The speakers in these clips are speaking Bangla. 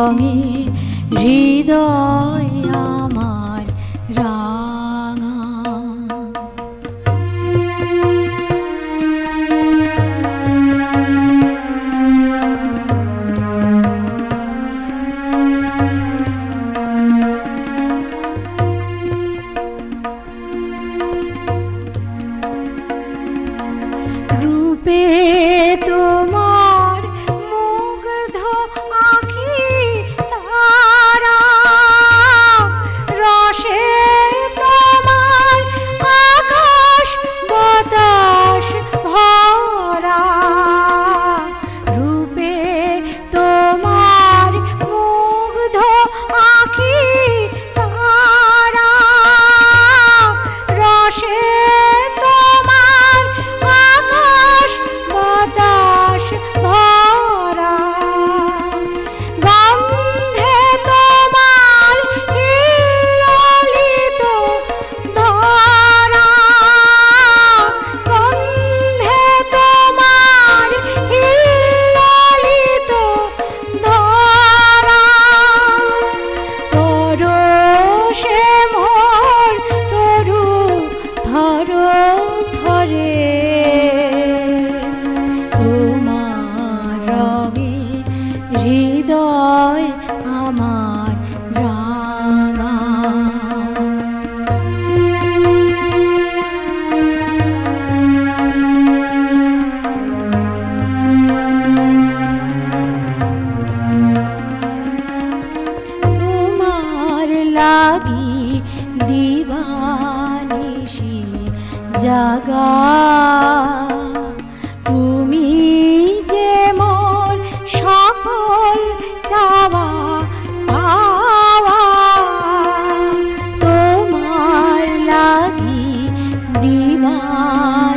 রঙে হৃদয়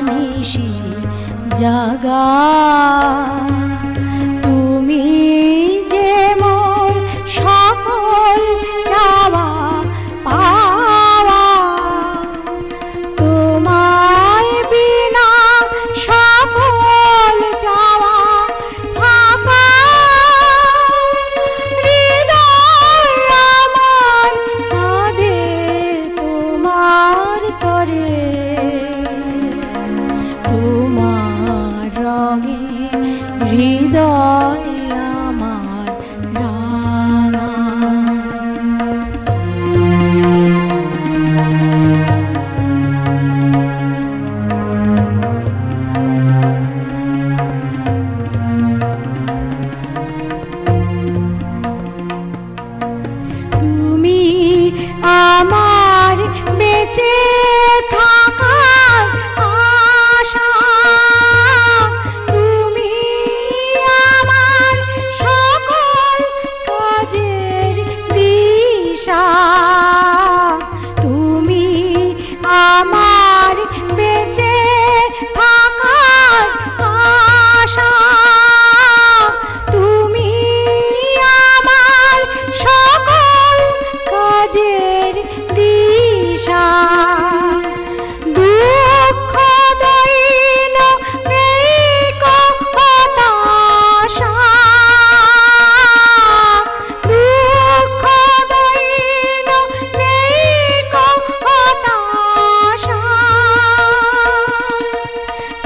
निषि जगा।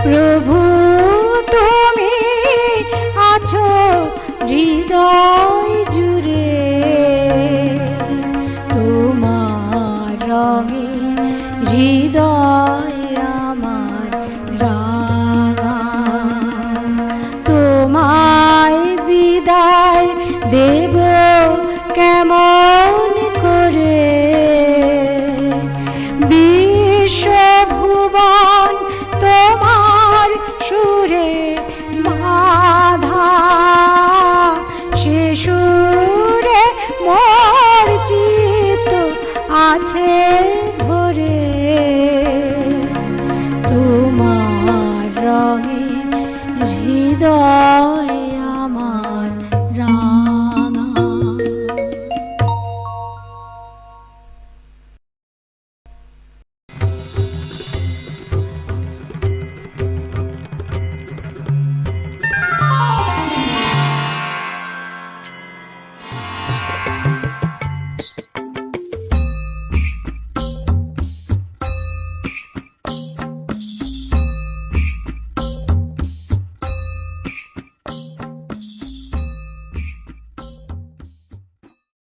প্রভু তুমি আছো হৃদয় জুড়ে। তোমার রঙে হৃদয় সুরে মর্জিত আছে ভরে। তোমার রঙে হৃদয় আমার